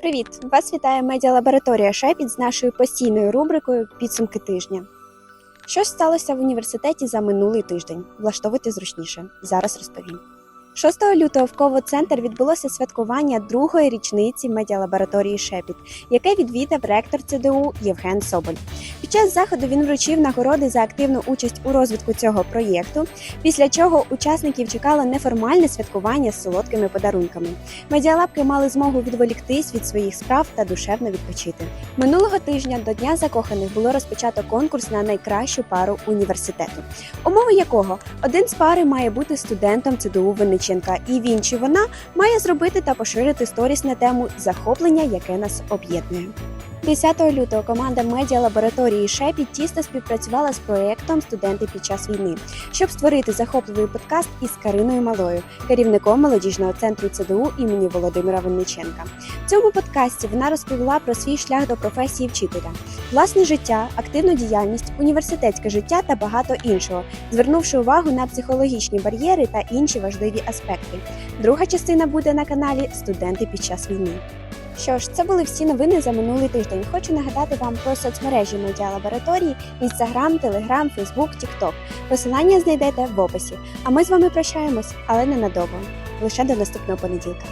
Привіт! Вас вітає медіалабораторія Шепіт з нашою постійною рубрикою Підсумки тижня. Що сталося в університеті за минулий тиждень? Влаштовуйте зручніше. Зараз розповім. 6 лютого в Ково-центр відбулося святкування другої річниці медіалабораторії Шепіт, яке відвідав ректор ЦДУ Євген Соболь. Під час заходу він вручив нагороди за активну участь у розвитку цього проєкту, після чого учасників чекало неформальне святкування з солодкими подарунками. Медіалабки мали змогу відволіктись від своїх справ та душевно відпочити. Минулого тижня до Дня закоханих було розпочато конкурс на найкращу пару університету, умови якого один з пари має бути студентом ЦДУ Винниченка, і він чи вона має зробити та поширити сторіс на тему захоплення, яке нас об'єднує. 10 лютого команда медіалабораторії Шепі тісно співпрацювала з проєктом Студенти під час війни, щоб створити захопливий подкаст із Кариною Малою, керівником молодіжного центру ЦДУ імені Володимира Винниченка. В цьому подкасті вона розповіла про свій шлях до професії вчителя, власне життя, активну діяльність, університетське життя та багато іншого, звернувши увагу на психологічні бар'єри та інші важливі аспекти. Друга частина буде на каналі Студенти під час війни. Що ж, це були всі новини за минулий тиждень. Хочу нагадати вам про соцмережі медіалабораторії Instagram, Telegram, фейсбук, тікток. Посилання знайдете в описі. А ми з вами прощаємось, але ненадовго. Лише до наступного понеділка.